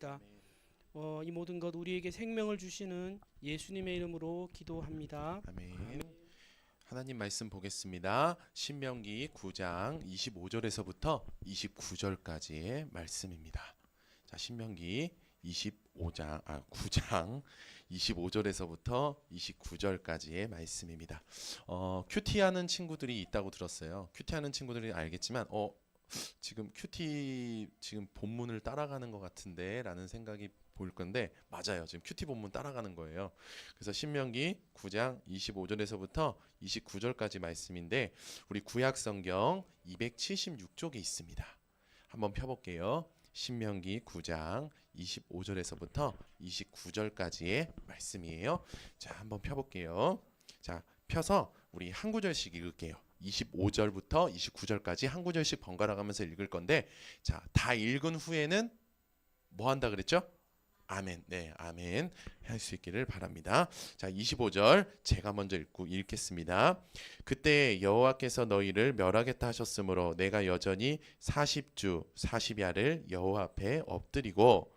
기도합니다. 어, 이 모든 것 우리에게 생명을 주시는 예수님의 이름으로 기도합니다. 아멘. 하나님 말씀 보겠습니다. 신명기 9장 25절에서부터 29절까지의 말씀입니다. 자, 신명기 25장 아 9장 25절에서부터 29절까지의 말씀입니다. 어, 큐티 하는 친구들이 있다고 들었어요. 큐티 하는 친구들이 알겠지만 어 지금 큐티 지금 본문을 따라가는 것 같은데라는 생각이 보일 건데 맞아요. 지금 큐티 본문 따라가는 거예요. 그래서 신명기 9장 25절에서부터 29절까지 말씀인데 우리 구약 성경 276쪽에 있습니다. 한번 펴 볼게요. 신명기 9장 25절에서부터 29절까지의 말씀이에요. 자, 한번 펴 볼게요. 자, 펴서 우리 한 구절씩 읽을게요. 25절부터 29절까지 한 구절씩 번갈아 가면서 읽을 건데 자, 다 읽은 후에는 뭐 한다 그랬죠? 아멘. 네, 아멘. 할 수 있기를 바랍니다. 자, 25절 제가 먼저 읽고 읽겠습니다. 그때 여호와께서 너희를 멸하겠다 하셨으므로 내가 여전히 40주 40야를 여호와 앞에 엎드리고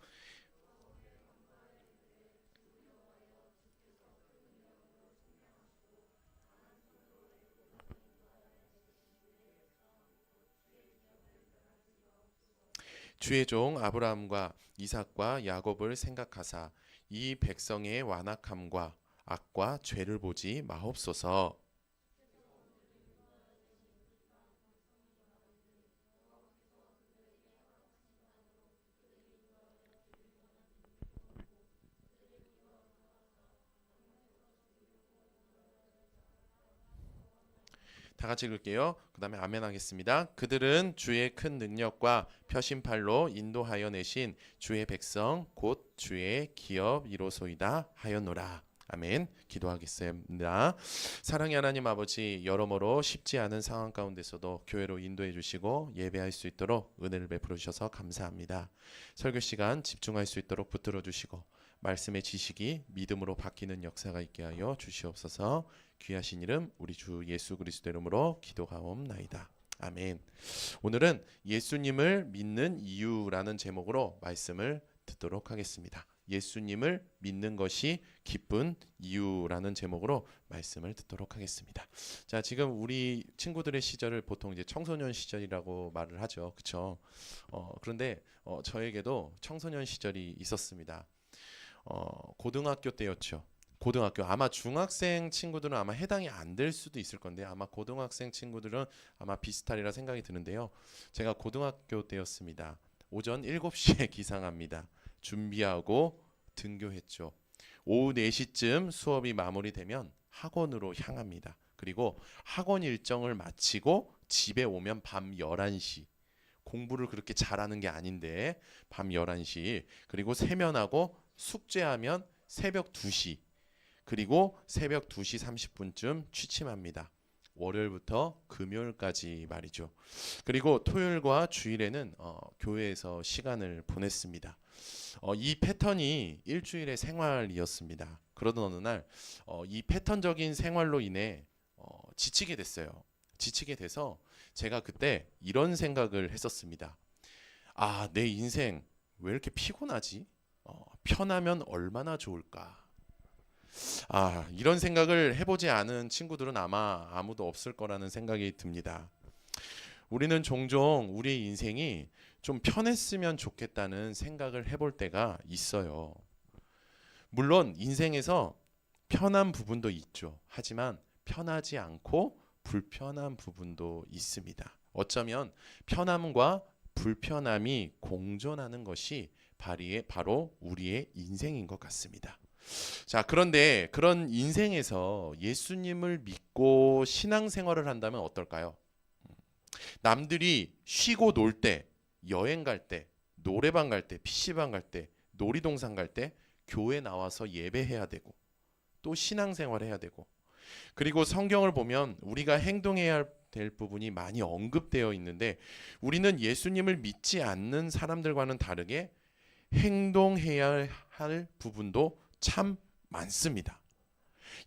주의 종 아브라함과 이삭과 야곱을 생각하사 이 백성의 완악함과 악과 죄를 보지 마옵소서. 다 같이 읽을게요. 그 다음에 아멘 하겠습니다. 그들은 주의 큰 능력과 표심팔로 인도하여 내신 주의 백성 곧 주의 기업 이로소이다 하였노라. 아멘. 기도하겠습니다. 사랑의 하나님 아버지 여러모로 쉽지 않은 상황 가운데서도 교회로 인도해 주시고 예배할 수 있도록 은혜를 베풀어 주셔서 감사합니다. 설교 시간 집중할 수 있도록 붙들어 주시고 말씀의 지식이 믿음으로 바뀌는 역사가 있게 하여 주시옵소서. 귀하신 이름 우리 주 예수 그리스도 이름으로 기도하옵나이다. 아멘. 오늘은 예수님을 믿는 이유라는 제목으로 말씀을 듣도록 하겠습니다. 예수님을 믿는 것이 기쁜 이유라는 제목으로 말씀을 듣도록 하겠습니다. 자, 지금 우리 친구들의 시절을 보통 이제 청소년 시절이라고 말을 하죠. 그렇죠? 어, 그런데 어, 저에게도 청소년 시절이 있었습니다. 어, 고등학교 때였죠. 고등학교 아마 중학생 친구들은 아마 해당이 안 될 수도 있을 건데 아마 고등학생 친구들은 아마 비슷하리라 생각이 드는데요. 제가 고등학교 때였습니다. 오전 7시에 기상합니다. 준비하고 등교했죠. 오후 4시쯤 수업이 마무리되면 학원으로 향합니다. 그리고 학원 일정을 마치고 집에 오면 밤 11시. 공부를 그렇게 잘하는 게 아닌데 밤 11시. 그리고 세면하고 숙제하면 새벽 2시. 그리고 새벽 2시 30분쯤 취침합니다. 월요일부터 금요일까지 말이죠. 그리고 토요일과 주일에는 어, 교회에서 시간을 보냈습니다. 어, 이 패턴이 일주일의 생활이었습니다. 그러던 어느 날, 어, 이 패턴적인 생활로 인해 어, 지치게 됐어요. 지치게 돼서 제가 그때 이런 생각을 했었습니다. 아, 내 인생 왜 이렇게 피곤하지? 어, 편하면 얼마나 좋을까? 아, 이런 생각을 해보지 않은 친구들은 아마 아무도 없을 거라는 생각이 듭니다. 우리는 종종 우리의 인생이 좀 편했으면 좋겠다는 생각을 해볼 때가 있어요. 물론 인생에서 편한 부분도 있죠. 하지만 편하지 않고 불편한 부분도 있습니다. 어쩌면 편함과 불편함이 공존하는 것이 바로 우리의 인생인 것 같습니다. 자, 그런데 그런 인생에서 예수님을 믿고 신앙생활을 한다면 어떨까요? 남들이 쉬고 놀 때, 여행 갈 때, 노래방 갈 때, PC방 갈 때, 놀이동산 갈 때 교회 나와서 예배해야 되고 또 신앙생활 해야 되고 그리고 성경을 보면 우리가 행동해야 될 부분이 많이 언급되어 있는데 우리는 예수님을 믿지 않는 사람들과는 다르게 행동해야 할 부분도 참 많습니다.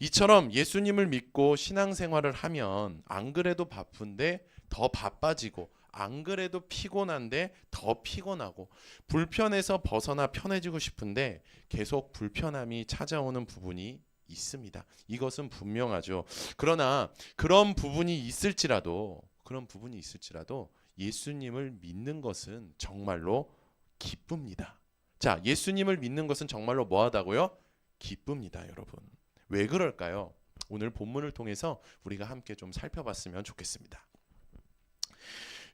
이처럼 예수님을 믿고 신앙생활을 하면 안 그래도 바쁜데 더 바빠지고 안 그래도 피곤한데 더 피곤하고 불편해서 벗어나 편해지고 싶은데 계속 불편함이 찾아오는 부분이 있습니다. 이것은 분명하죠. 그러나 그런 부분이 있을지라도 그런 부분이 있을지라도 예수님을 믿는 것은 정말로 기쁩니다. 자, 예수님을 믿는 것은 정말로 뭐하다고요? 기쁩니다, 여러분. 왜 그럴까요? 오늘 본문을 통해서 우리가 함께 좀 살펴봤으면 좋겠습니다.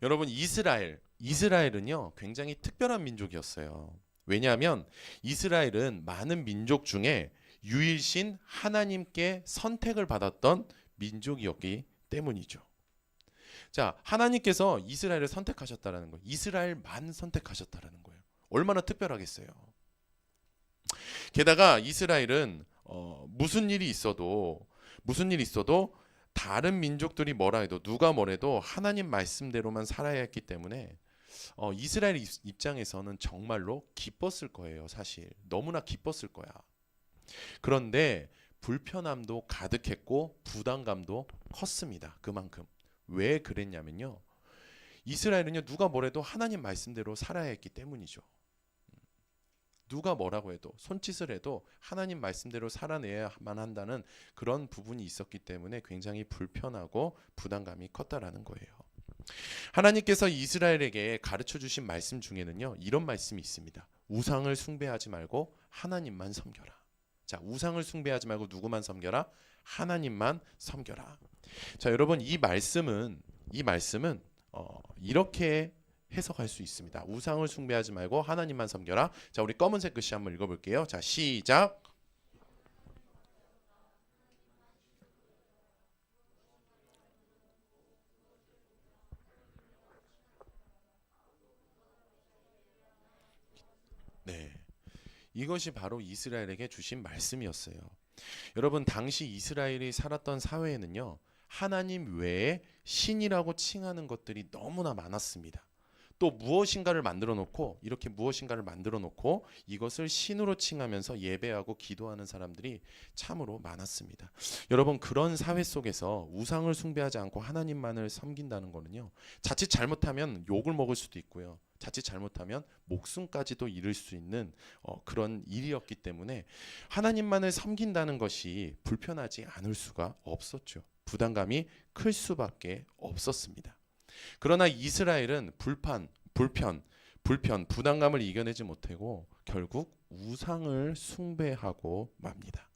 여러분 이스라엘 이스라엘은요 굉장히 특별한 민족이었어요. 왜냐하면 이스라엘은 많은 민족 중에 유일신 하나님께 선택을 받았던 민족이었기 때문이죠. 자, 하나님께서 이스라엘을 선택하셨다라는 거예요. 이스라엘만 선택하셨다라는 거예요. 얼마나 특별하겠어요. 게다가 이스라엘은 어, 무슨 일이 있어도 무슨 일이 있어도 다른 민족들이 뭐라 해도 누가 뭐래도 하나님 말씀대로만 살아야 했기 때문에 어, 이스라엘 입- 입장에서는 정말로 기뻤을 거예요. 사실 너무나 기뻤을 거야. 그런데 불편함도 가득했고 부담감도 컸습니다. 그만큼 왜 그랬냐면요. 이스라엘은요 누가 뭐래도 하나님 말씀대로 살아야 했기 때문이죠. 누가 뭐라고 해도 손짓을 해도 하나님 말씀대로 살아내야만 한다는 그런 부분이 있었기 때문에 굉장히 불편하고 부담감이 컸다라는 거예요. 하나님께서 이스라엘에게 가르쳐 주신 말씀 중에는요. 이런 말씀이 있습니다. 우상을 숭배하지 말고 하나님만 섬겨라. 자, 우상을 숭배하지 말고 누구만 섬겨라? 하나님만 섬겨라. 자, 여러분 이 말씀은 이 말씀은 어, 이렇게 해석할 수 있습니다. 우상을 숭배하지 말고 하나님만 섬겨라. 자, 우리 검은색 글씨 한번 읽어 볼게요. 자, 시작. 네. 이것이 바로 이스라엘에게 주신 말씀이었어요. 여러분, 당시 이스라엘이 살았던 사회에는요, 하나님 외에 신이라고 칭하는 것들이 너무나 많았습니다. 또 무엇인가를 만들어 놓고 이렇게 무엇인가를 만들어 놓고 이것을 신으로 칭하면서 예배하고 기도하는 사람들이 참으로 많았습니다. 여러분 그런 사회 속에서 우상을 숭배하지 않고 하나님만을 섬긴다는 거는요. 자칫 잘못하면 욕을 먹을 수도 있고요. 자칫 잘못하면 목숨까지도 잃을 수 있는 어, 그런 일이었기 때문에 하나님만을 섬긴다는 것이 불편하지 않을 수가 없었죠. 부담감이 클 수밖에 없었습니다. 그러나 이스라엘은 불판, 불편, 불편, 부담감을 이겨내지 못하고 결국 우상을 숭배하고 맙니다.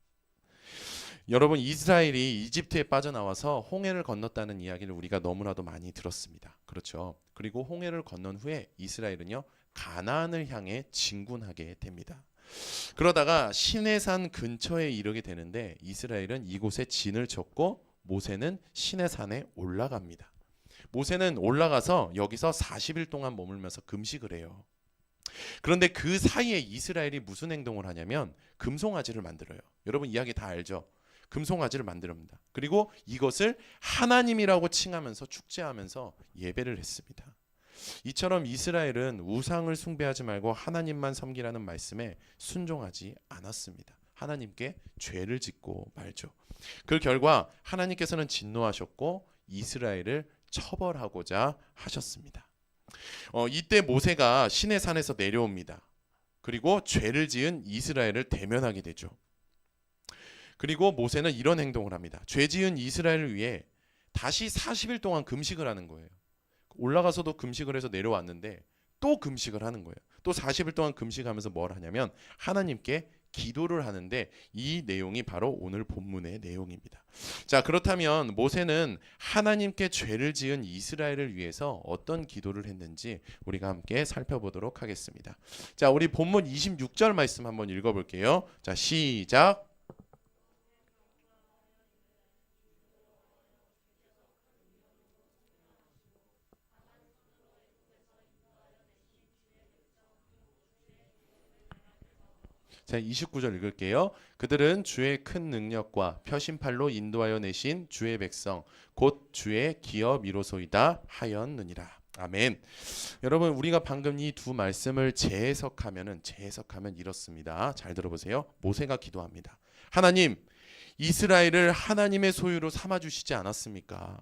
여러분 이스라엘이 이집트에 빠져나와서 홍해를 건넜다는 이야기를 우리가 너무나도 많이 들었습니다. 그렇죠. 그리고 홍해를 건넌 후에 이스라엘은요 가나안을 향해 진군하게 됩니다. 그러다가 시내산 근처에 이르게 되는데 이스라엘은 이곳에 진을 쳤고 모세는 시내산에 올라갑니다. 모세는 올라가서 여기서 40일 동안 머물면서 금식을 해요. 그런데 그 사이에 이스라엘이 무슨 행동을 하냐면 금송아지를 만들어요. 여러분 이야기 다 알죠? 금송아지를 만듭니다. 그리고 이것을 하나님이라고 칭하면서 축제하면서 예배를 했습니다. 이처럼 이스라엘은 우상을 숭배하지 말고 하나님만 섬기라는 말씀에 순종하지 않았습니다. 하나님께 죄를 짓고 말죠. 그 결과 하나님께서는 진노하셨고 이스라엘을 처벌하고자 하셨습니다. 어, 이때 모세가 시내 산에서 내려옵니다. 그리고 죄를 지은 이스라엘을 대면하게 되죠. 그리고 모세는 이런 행동을 합니다. 죄 지은 이스라엘을 위해 다시 40일 동안 금식을 하는 거예요. 올라가서도 금식을 해서 내려왔는데 또 금식을 하는 거예요. 또 40일 동안 금식하면서 뭘 하냐면 하나님께 기도를 하는데 이 내용이 바로 오늘 본문의 내용입니다. 자, 그렇다면 모세는 하나님께 죄를 지은 이스라엘을 위해서 어떤 기도를 했는지 우리가 함께 살펴보도록 하겠습니다. 자, 우리 본문 26절 말씀 한번 읽어 볼게요. 자, 시작. 자, 29절 읽을게요. 그들은 주의 큰 능력과 표심팔로 인도하여 내신 주의 백성 곧 주의 기업 이로소이다 하였느니라. 아멘. 여러분 우리가 방금 이 두 말씀을 재해석하면은 재해석하면 이렇습니다. 잘 들어보세요. 모세가 기도합니다. 하나님, 이스라엘을 하나님의 소유로 삼아 주시지 않았습니까?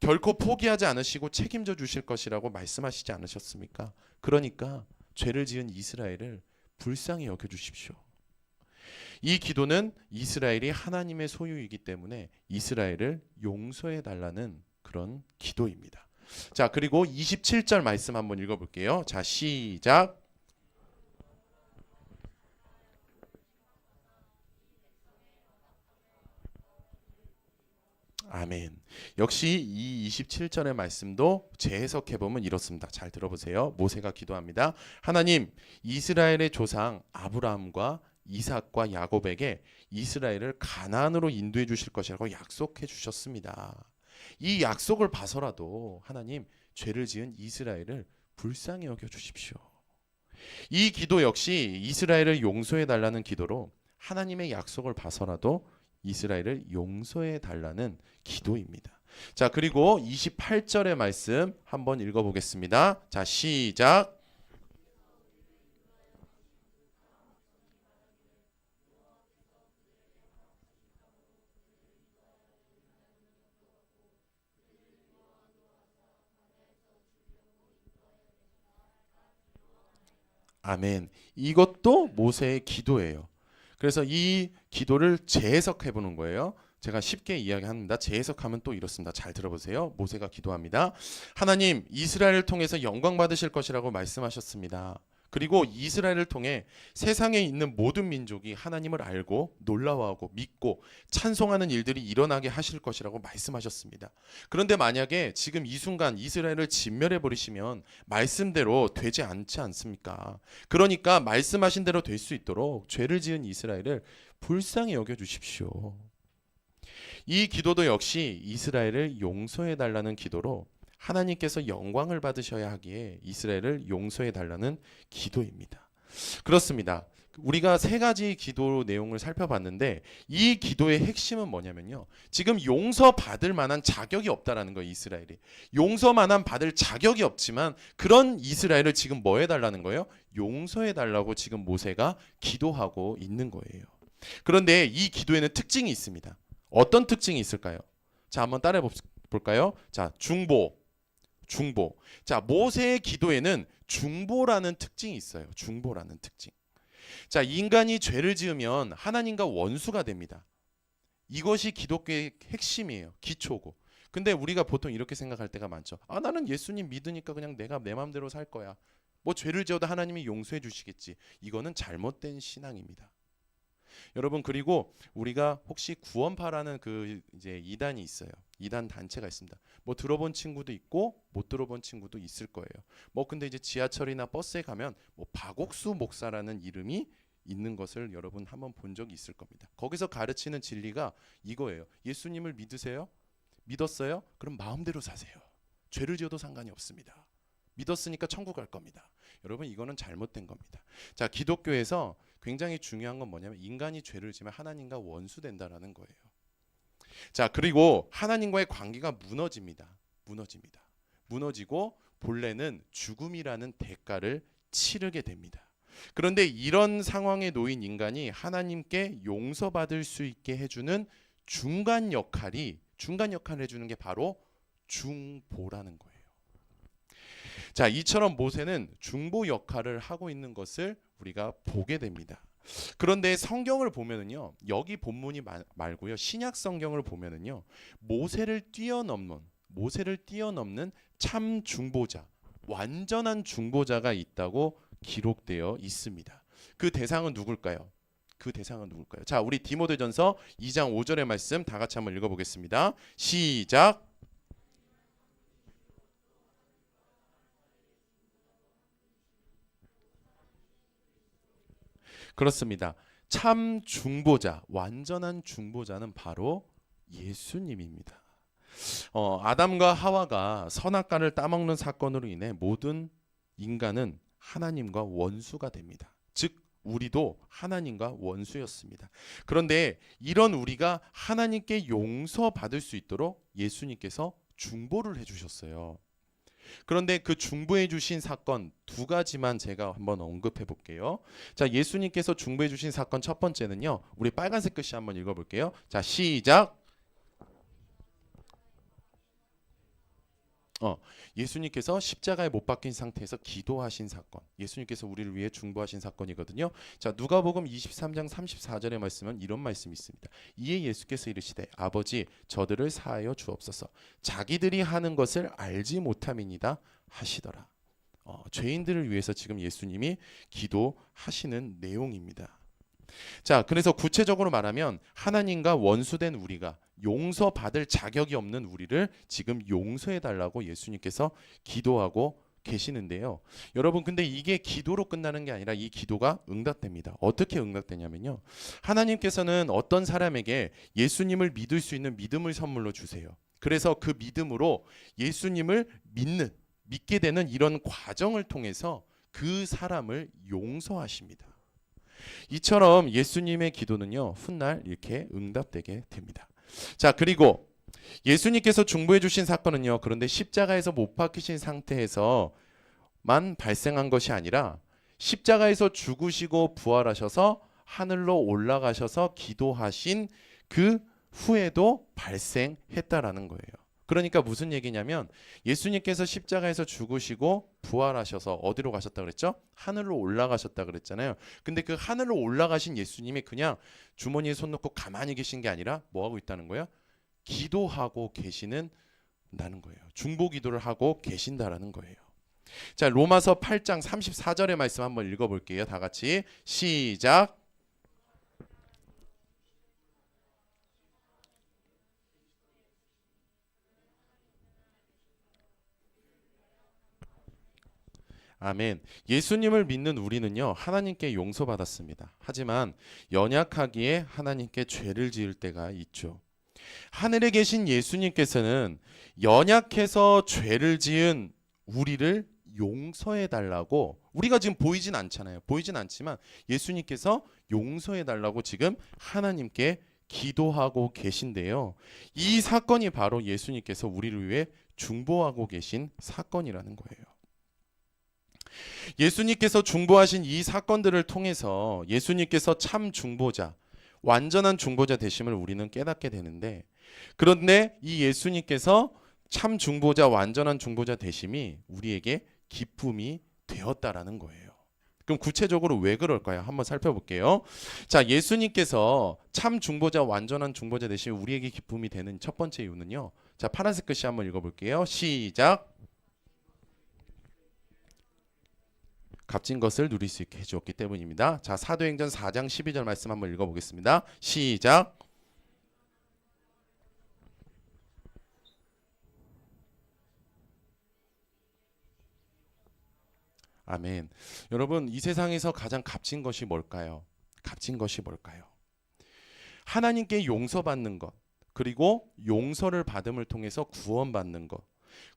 결코 포기하지 않으시고 책임져 주실 것이라고 말씀하시지 않으셨습니까? 그러니까 죄를 지은 이스라엘을 불쌍히 여겨 주십시오. 이 기도는 이스라엘이 하나님의 소유이기 때문에 이스라엘을 용서해 달라는 그런 기도입니다. 자, 그리고 27절 말씀 한번 읽어 볼게요. 자, 시작. 아멘. 역시 이 27절의 말씀도 재해석해 보면 이렇습니다. 잘 들어보세요. 모세가 기도합니다. 하나님, 이스라엘의 조상 아브라함과 이삭과 야곱에게 이스라엘을 가나안으로 인도해 주실 것이라고 약속해 주셨습니다. 이 약속을 봐서라도 하나님 죄를 지은 이스라엘을 불쌍히 여겨 주십시오. 이 기도 역시 이스라엘을 용서해 달라는 기도로 하나님의 약속을 봐서라도 이스라엘을 용서해 달라는 기도입니다. 자, 그리고 28절의 말씀 한번 읽어 보겠습니다. 자, 시작. 아멘. 이것도 모세의 기도예요. 그래서 이 기도를 재해석해 보는 거예요. 제가 쉽게 이야기합니다. 재해석하면 또 이렇습니다. 잘 들어보세요. 모세가 기도합니다. 하나님, 이스라엘을 통해서 영광 받으실 것이라고 말씀하셨습니다. 그리고 이스라엘을 통해 세상에 있는 모든 민족이 하나님을 알고 놀라워하고 믿고 찬송하는 일들이 일어나게 하실 것이라고 말씀하셨습니다. 그런데 만약에 지금 이 순간 이스라엘을 진멸해 버리시면 말씀대로 되지 않지 않습니까? 그러니까 말씀하신 대로 될 수 있도록 죄를 지은 이스라엘을 불쌍히 여겨 주십시오. 이 기도도 역시 이스라엘을 용서해 달라는 기도로 하나님께서 영광을 받으셔야 하기에 이스라엘을 용서해 달라는 기도입니다. 그렇습니다. 우리가 세 가지 기도 내용을 살펴봤는데 이 기도의 핵심은 뭐냐면요. 지금 용서 받을 만한 자격이 없다라는 거예요, 이스라엘이. 용서만한 받을 자격이 없지만 그런 이스라엘을 지금 뭐 해 달라는 거예요? 용서해 달라고 지금 모세가 기도하고 있는 거예요. 그런데 이 기도에는 특징이 있습니다. 어떤 특징이 있을까요? 자, 한번 따라해 볼까요? 자, 중보. 중보. 자, 모세의 기도에는 중보라는 특징이 있어요. 중보라는 특징. 자, 인간이 죄를 지으면 하나님과 원수가 됩니다. 이것이 기독교의 핵심이에요. 기초고. 근데 우리가 보통 이렇게 생각할 때가 많죠. 아, 나는 예수님 믿으니까 그냥 내가 내 마음대로 살 거야. 뭐 죄를 지어도 하나님이 용서해 주시겠지. 이거는 잘못된 신앙입니다. 여러분 그리고 우리가 혹시 구원파라는 그 이제 이단이 있어요. 이단 단체가 있습니다. 뭐 들어본 친구도 있고 못 들어본 친구도 있을 거예요. 뭐 근데 이제 지하철이나 버스에 가면 뭐 박옥수 목사라는 이름이 있는 것을 여러분 한번 본 적이 있을 겁니다. 거기서 가르치는 진리가 이거예요. 예수님을 믿으세요? 믿었어요? 그럼 마음대로 사세요. 죄를 지어도 상관이 없습니다. 믿었으니까 천국 갈 겁니다. 여러분 이거는 잘못된 겁니다. 자, 기독교에서 굉장히 중요한 건 뭐냐면 인간이 죄를 지면 하나님과 원수된다라는 거예요. 자, 그리고 하나님과의 관계가 무너집니다. 무너집니다. 무너지고 본래는 죽음이라는 대가를 치르게 됩니다. 그런데 이런 상황에 놓인 인간이 하나님께 용서받을 수 있게 해주는 중간 역할이 중간 역할을 해주는 게 바로 중보라는 거예요. 자, 이처럼 모세는 중보 역할을 하고 있는 것을 우리가 보게 됩니다. 그런데 성경을 보면은요. 여기 본문이 마, 말고요. 신약 성경을 보면은요. 모세를 뛰어넘는 모세를 뛰어넘는 참 중보자, 완전한 중보자가 있다고 기록되어 있습니다. 그 대상은 누굴까요? 그 대상은 누굴까요? 자, 우리 디모데전서 2장 5절의 말씀 다 같이 한번 읽어 보겠습니다. 시작. 그렇습니다. 참 중보자, 완전한 중보자는 바로 예수님입니다. 어, 아담과 하와가 선악과를 따먹는 사건으로 인해 모든 인간은 하나님과 원수가 됩니다. 즉 우리도 하나님과 원수였습니다. 그런데 이런 우리가 하나님께 용서받을 수 있도록 예수님께서 중보를 해주셨어요. 그런데 그 중보해 주신 사건 두 가지만 제가 한번 언급해 볼게요. 자, 예수님께서 중보해 주신 사건 첫 번째는요. 우리 빨간색 글씨 한번 읽어 볼게요. 자, 시작. 예수님께서 십자가에 못 박힌 상태에서 기도하신 사건. 예수님께서 우리를 위해 중보하신 사건이거든요. 자, 누가복음 23장 34절의 말씀은 이런 말씀이 있습니다. 이에 예수께서 이르시되 아버지 저들을 사하여 주옵소서. 자기들이 하는 것을 알지 못함이니이다 하시더라. 어, 죄인들을 위해서 지금 예수님이 기도하시는 내용입니다. 자, 그래서 구체적으로 말하면 하나님과 원수된 우리가 용서받을 자격이 없는 우리를 지금 용서해 달라고 예수님께서 기도하고 계시는데요. 여러분 근데 이게 기도로 끝나는 게 아니라 이 기도가 응답됩니다. 어떻게 응답되냐면요. 하나님께서는 어떤 사람에게 예수님을 믿을 수 있는 믿음을 선물로 주세요. 그래서 그 믿음으로 예수님을 믿는 믿게 되는 이런 과정을 통해서 그 사람을 용서하십니다. 이처럼 예수님의 기도는요 훗날 이렇게 응답되게 됩니다. 자 그리고 예수님께서 중보해 주신 사건은요 그런데 십자가에서 못 박히신 상태에서만 발생한 것이 아니라 십자가에서 죽으시고 부활하셔서 하늘로 올라가셔서 기도하신 그 후에도 발생했다라는 거예요. 그러니까 무슨 얘기냐면 예수님께서 십자가에서 죽으시고 부활하셔서 어디로 가셨다 그랬죠? 하늘로 올라가셨다 그랬잖아요. 근데 그 하늘로 올라가신 예수님이 그냥 주머니에 손 넣고 가만히 계신 게 아니라 뭐 하고 있다는 거예요? 기도하고 계시는 다는 거예요. 중보 기도를 하고 계신다라는 거예요. 자, 로마서 8장 34절의 말씀 한번 읽어 볼게요. 다 같이 시작. 아멘. 예수님을 믿는 우리는요, 하나님께 용서받았습니다. 하지만 연약하기에 하나님께 죄를 지을 때가 있죠. 하늘에 계신 예수님께서는 연약해서 죄를 지은 우리를 용서해 달라고 우리가 지금 보이진 않잖아요. 보이진 않지만 예수님께서 용서해 달라고 지금 하나님께 기도하고 계신데요. 이 사건이 바로 예수님께서 우리를 위해 중보하고 계신 사건이라는 거예요. 예수님께서 중보하신 이 사건들을 통해서 예수님께서 참 중보자, 완전한 중보자 되심을 우리는 깨닫게 되는데 그런데 이 예수님께서 참 중보자, 완전한 중보자 되심이 우리에게 기쁨이 되었다라는 거예요. 그럼 구체적으로 왜 그럴까요? 한번 살펴볼게요. 자, 예수님께서 참 중보자, 완전한 중보자 되심이 우리에게 기쁨이 되는 첫 번째 이유는요. 자, 파란색 글씨 한번 읽어볼게요. 시작. 값진 것을 누릴 수 있게 해주었기 때문입니다. 자, 사도행전 4장 12절 말씀 한번 읽어보겠습니다. 시작. 아멘. 여러분, 이 세상에서 가장 값진 것이 뭘까요? 값진 것이 뭘까요? 하나님께 용서받는 것, 그리고 용서를 받음을 통해서 구원받는 것,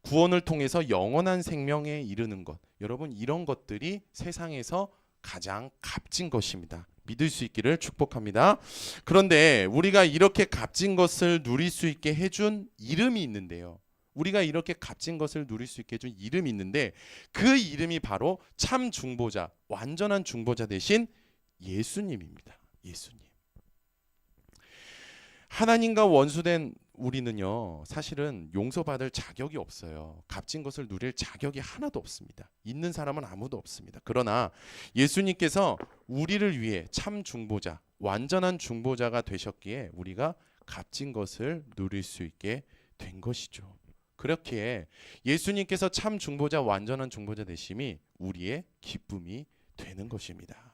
구원을 통해서 영원한 생명에 이르는 것. 여러분, 이런 것들이 세상에서 가장 값진 것입니다. 믿을 수 있기를 축복합니다. 그런데 우리가 이렇게 값진 것을 누릴 수 있게 해준 이름이 있는데요. 우리가 이렇게 값진 것을 누릴 수 있게 해준 이름이 있는데 그 이름이 바로 참 중보자, 완전한 중보자 대신 예수님입니다. 예수님. 하나님과 원수된 우리는요, 사실은 용서받을 자격이 없어요. 값진 것을 누릴 자격이 하나도 없습니다. 있는 사람은 아무도 없습니다. 그러나 예수님께서 우리를 위해 참 중보자, 완전한 중보자가 되셨기에 우리가 값진 것을 누릴 수 있게 된 것이죠. 그렇기에 예수님께서 참 중보자, 완전한 중보자 되심이 우리의 기쁨이 되는 것입니다.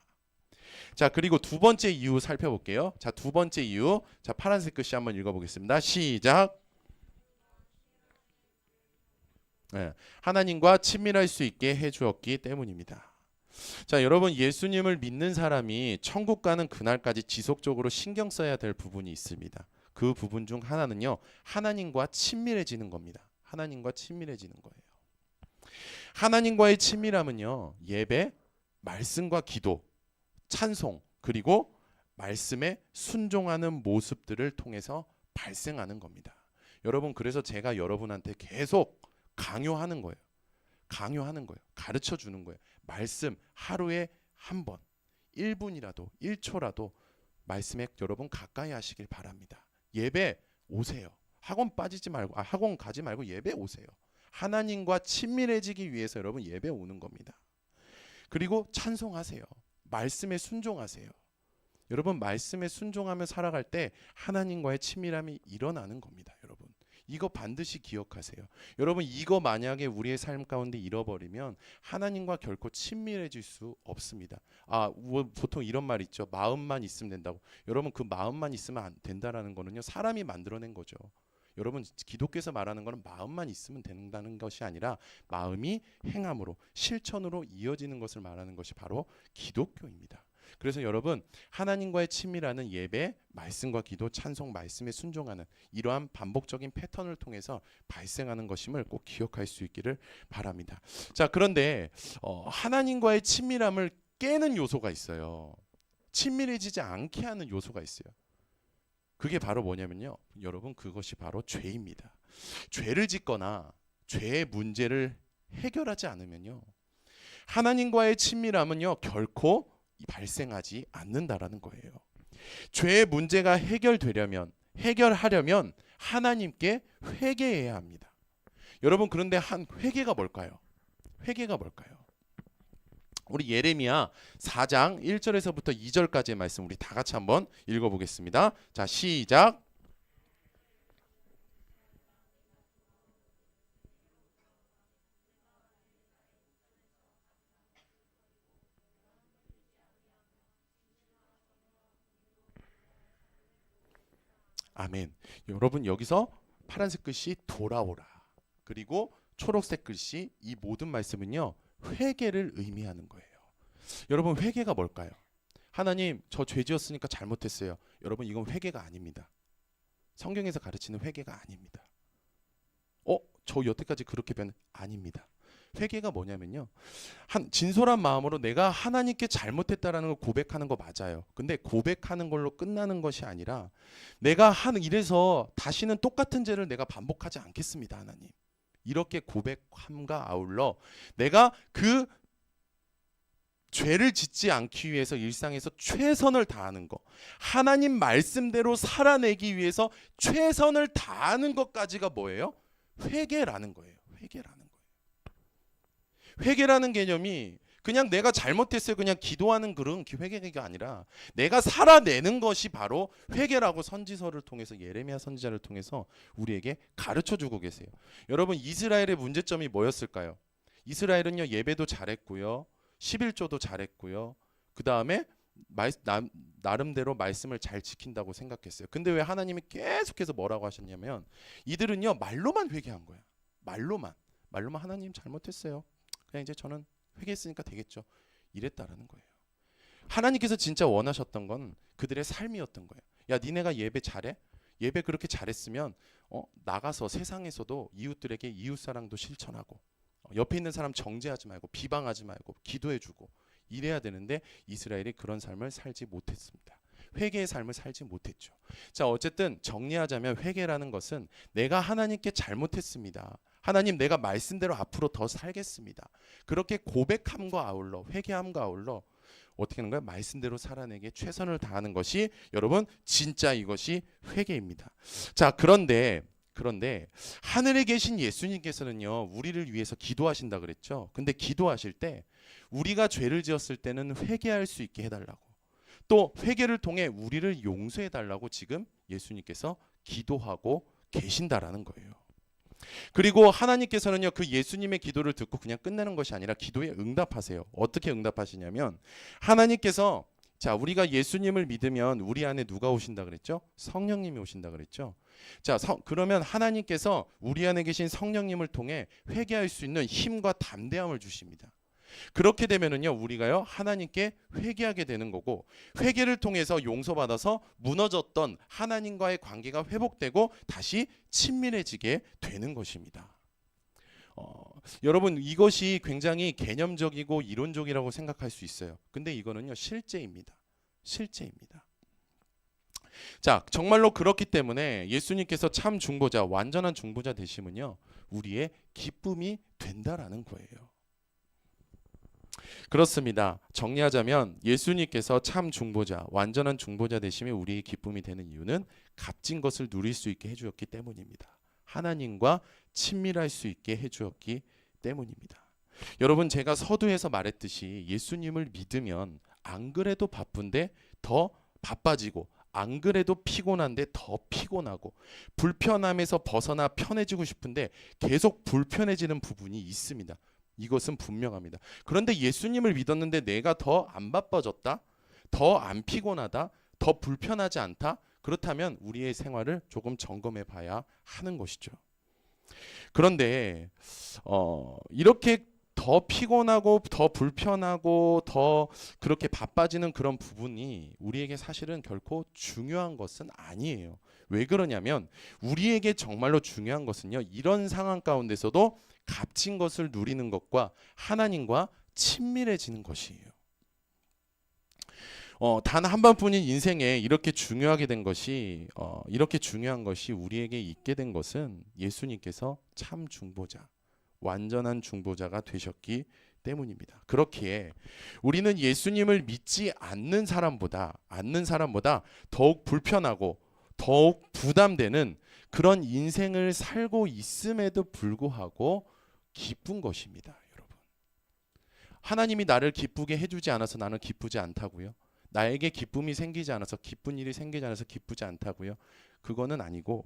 자, 그리고 두 번째 이유 살펴볼게요. 자, 두 번째 이유. 자, 파란색 글씨 한번 읽어보겠습니다. 시작. 네, 하나님과 친밀할 수 있게 해주었기 때문입니다. 자, 여러분 예수님을 믿는 사람이 천국 가는 그날까지 지속적으로 신경 써야 될 부분이 있습니다. 그 부분 중 하나는요, 하나님과 친밀해지는 겁니다. 하나님과 친밀해지는 거예요. 하나님과의 친밀함은요, 예배, 말씀과 기도, 찬송 그리고 말씀에 순종하는 모습들을 통해서 발생하는 겁니다. 여러분 그래서 제가 여러분한테 계속 강요하는 거예요. 강요하는 거예요. 가르쳐 주는 거예요. 말씀 하루에 한 번, 1분이라도 1초라도 말씀에 여러분 가까이 하시길 바랍니다. 예배 오세요. 학원 빠지지 말고 아 학원 가지 말고 예배 오세요. 하나님과 친밀해지기 위해서 여러분 예배 오는 겁니다. 그리고 찬송하세요. 말씀에 순종하세요. 여러분 말씀에 순종하며 살아갈 때 하나님과의 친밀함이 일어나는 겁니다, 여러분. 이거 반드시 기억하세요. 여러분 이거 만약에 우리의 삶 가운데 잃어버리면 하나님과 결코 친밀해질 수 없습니다. 아 뭐, 보통 이런 말 있죠. 마음만 있으면 된다고. 여러분 그 마음만 있으면 안 된다라는 거는요 사람이 만들어낸 거죠. 여러분 기독교에서 말하는 거는 마음만 있으면 된다는 것이 아니라 마음이 행함으로 실천으로 이어지는 것을 말하는 것이 바로 기독교입니다. 그래서 여러분 하나님과의 친밀하는 예배, 말씀과 기도, 찬송, 말씀에 순종하는 이러한 반복적인 패턴을 통해서 발생하는 것임을 꼭 기억할 수 있기를 바랍니다. 자 그런데 어, 하나님과의 친밀함을 깨는 요소가 있어요. 친밀해지지 않게 하는 요소가 있어요. 그게 바로 뭐냐면요. 여러분 그것이 바로 죄입니다. 죄를 짓거나 죄의 문제를 해결하지 않으면요. 하나님과의 친밀함은요. 결코 발생하지 않는다라는 거예요. 죄의 문제가 해결되려면 해결하려면 하나님께 회개해야 합니다. 여러분 그런데 한 회개가 뭘까요? 회개가 뭘까요? 우리 예레미야 4장 1절에서부터 2절까지의 말씀 우리 다 같이 한번 읽어 보겠습니다. 자, 시작. 아멘. 여러분 여기서 파란색 글씨 돌아오라. 그리고 초록색 글씨 이 모든 말씀은요. 회개를 의미하는 거예요. 여러분 회개가 뭘까요? 하나님 저 죄지었으니까 잘못했어요. 여러분 이건 회개가 아닙니다. 성경에서 가르치는 회개가 아닙니다. 어? 저 여태까지 그렇게 변 아닙니다. 회개가 뭐냐면요. 한 진솔한 마음으로 내가 하나님께 잘못했다라는 걸 고백하는 거 맞아요. 근데 고백하는 걸로 끝나는 것이 아니라 내가 하는 이래서 다시는 똑같은 죄를 내가 반복하지 않겠습니다, 하나님. 이렇게 고백함과 아울러 내가 그 죄를 짓지 않기 위해서 일상에서 최선을 다하는 것, 하나님 말씀대로 살아내기 위해서 최선을 다하는 것까지가 뭐예요? 회개라는 거예요. 회개라는 거예요. 회개라는 개념이 그냥 내가 잘못했어요. 그냥 기도하는 그런 회개가 아니라 내가 살아내는 것이 바로 회개라고 선지서를 통해서 예레미야 선지자를 통해서 우리에게 가르쳐 주고 계세요. 여러분 이스라엘의 문제점이 뭐였을까요? 이스라엘은요 예배도 잘했고요. 11조도 잘했고요. 그 다음에 나름대로 말씀을 잘 지킨다고 생각했어요. 근데 왜 하나님이 계속해서 뭐라고 하셨냐면 이들은요 말로만 회개한 거야. 말로만 말로만 하나님 잘못했어요. 그냥 이제 저는 회개했으니까 되겠죠. 이랬다라는 거예요. 하나님께서 진짜 원하셨던 건 그들의 삶이었던 거예요. 야, 니네가 예배 잘해? 예배 그렇게 잘했으면 어, 나가서 세상에서도 이웃들에게 이웃 사랑도 실천하고 어, 옆에 있는 사람 정죄하지 말고 비방하지 말고 기도해주고 이래야 되는데 이스라엘이 그런 삶을 살지 못했습니다. 회개의 삶을 살지 못했죠. 자, 어쨌든 정리하자면 회개라는 것은 내가 하나님께 잘못했습니다. 하나님 내가 말씀대로 앞으로 더 살겠습니다. 그렇게 고백함과 아울러 회개함과 아울러 어떻게 하는 거야? 말씀대로 살아내게 최선을 다하는 것이 여러분 진짜 이것이 회개입니다. 자, 그런데 그런데 하늘에 계신 예수님께서는요 우리를 위해서 기도하신다 그랬죠. 근데 기도하실 때 우리가 죄를 지었을 때는 회개할 수 있게 해 달라고 또 회개를 통해 우리를 용서해 달라고 지금 예수님께서 기도하고 계신다라는 거예요. 그리고 하나님께서는요 그 예수님의 기도를 듣고 그냥 끝내는 것이 아니라 기도에 응답하세요. 어떻게 응답하시냐면 하나님께서 자 우리가 예수님을 믿으면 우리 안에 누가 오신다 그랬죠? 성령님이 오신다 그랬죠. 자 성, 그러면 하나님께서 우리 안에 계신 성령님을 통해 회개할 수 있는 힘과 담대함을 주십니다. 그렇게 되면은요 우리가요 하나님께 회개하게 되는 거고 회개를 통해서 용서받아서 무너졌던 하나님과의 관계가 회복되고 다시 친밀해지게 되는 것입니다. 어, 여러분 이것이 굉장히 개념적이고 이론적이라고 생각할 수 있어요. 근데 이거는요 실제입니다. 실제입니다. 자, 정말로 그렇기 때문에 예수님께서 참 중보자, 완전한 중보자 되심은요, 우리의 기쁨이 된다라는 거예요. 그렇습니다. 정리하자면 예수님께서 참 중보자, 완전한 중보자 되심이 우리의 기쁨이 되는 이유는 값진 것을 누릴 수 있게 해 주었기 때문입니다. 하나님과 친밀할 수 있게 해 주었기 때문입니다. 여러분 제가 서두에서 말했듯이 예수님을 믿으면 안 그래도 바쁜데 더 바빠지고 안 그래도 피곤한데 더 피곤하고 불편함에서 벗어나 편해지고 싶은데 계속 불편해지는 부분이 있습니다. 이것은 분명합니다. 그런데 예수님을 믿었는데 내가 더 안 바빠졌다? 더 안 피곤하다? 더 불편하지 않다? 그렇다면 우리의 생활을 조금 점검해 봐야 하는 것이죠. 그런데 어, 이렇게 더 피곤하고 더 불편하고 더 그렇게 바빠지는 그런 부분이 우리에게 사실은 결코 중요한 것은 아니에요. 왜 그러냐면 우리에게 정말로 중요한 것은요. 이런 상황 가운데서도 값진 것을 누리는 것과 하나님과 친밀해지는 것이에요. 어, 단 한 번뿐인 인생에 이렇게 중요하게 된 것이 어, 이렇게 중요한 것이 우리에게 있게 된 것은 예수님께서 참 중보자, 완전한 중보자가 되셨기 때문입니다. 그렇기에 우리는 예수님을 믿지 않는 사람보다 않는 사람보다 더욱 불편하고 더욱 부담되는 그런 인생을 살고 있음에도 불구하고 기쁜 것입니다, 여러분. 하나님이 나를 기쁘게 해주지 않아서 나는 기쁘지 않다고요. 나에게 기쁨이 생기지 않아서 기쁜 일이 생기지 않아서 기쁘지 않다고요. 그거는 아니고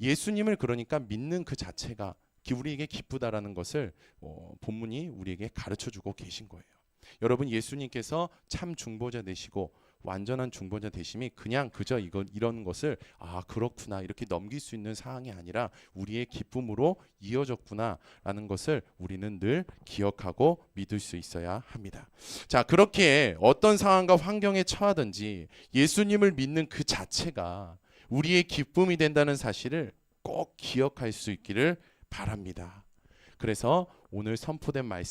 예수님을 그러니까 믿는 그 자체가 기- 우리에게 기쁘다라는 것을 어, 본문이 우리에게 가르쳐 주고 계신 거예요. 여러분 예수님께서 참 중보자 되시고 완전한 중보자 되심이 그냥 그저 이거 이런 것을 아 그렇구나 이렇게 넘길 수 있는 사항이 아니라 우리의 기쁨으로 이어졌구나라는 것을 우리는 늘 기억하고 믿을 수 있어야 합니다. 자 그렇게 어떤 상황과 환경에 처하든지 예수님을 믿는 그 자체가 우리의 기쁨이 된다는 사실을 꼭 기억할 수 있기를 바랍니다. 그래서 오늘 선포된 말씀